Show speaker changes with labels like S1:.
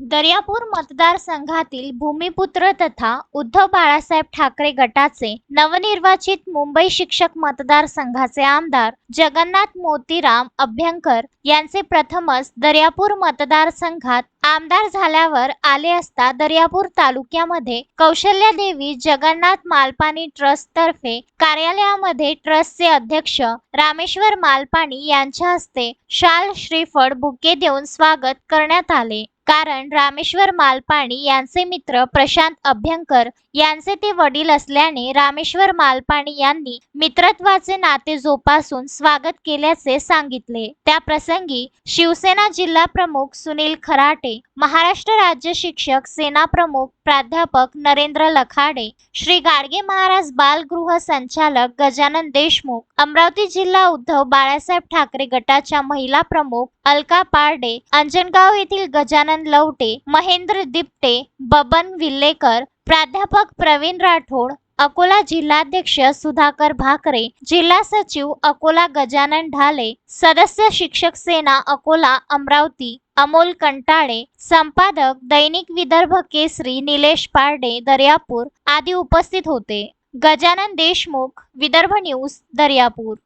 S1: दर्यापूर मतदारसंघातील भूमिपुत्र तथा उद्धव बाळासाहेब ठाकरे गटाचे नवनिर्वाचित मुंबई शिक्षक मतदारसंघाचे आमदार जगन्नाथ मोतीराम अभ्यंकर यांचे प्रथमच दर्यापूर मतदारसंघात आमदार झाल्यावर आले असता दर्यापूर तालुक्यामध्ये कौशल्य देवी जगन्नाथ मालपाणी ट्रस्ट तर्फे कार्यालयामध्ये ट्रस्टचे अध्यक्ष रामेश्वर मालपाणी यांच्या हस्ते शाल श्रीफळ बुके देऊन स्वागत करण्यात आले. कारण रामेश्वर मालपाणी यांचे मित्र प्रशांत अभ्यंकर यांचे ते वडील असल्याने रामेश्वर मालपाणी यांनी मित्रत्वाचे नाते जोपासून स्वागत केल्याचे सांगितले. त्या प्रसंगी शिवसेना जिल्हा प्रमुख सुनील खराटे महाराष्ट्र राज्य शिक्षक सेना प्रमुख प्राध्यापक नरेंद्र लखाडे श्री गाडगे महाराज बालगृह संचालक गजानन देशमुख अमरावती जिल्हा उद्धव बाळासाहेब ठाकरे गटाच्या महिला प्रमुख अलका पारडे अंजनगाव येथील गजानन लवटे महेंद्र दिपटे बबन विल्लेकर प्राध्यापक प्रवीण राठोड अकोला जिल्हाध्यक्ष सुधाकर भाकरे जिल्हा सचिव अकोला गजानन ढाले सदस्य शिक्षक सेना अकोला अमरावती अमोल कंटाळे संपादक दैनिक विदर्भ केसरी निलेश पारडे दर्यापूर आदी उपस्थित होते. गजानन देशमुख विदर्भ न्यूज दर्यापूर.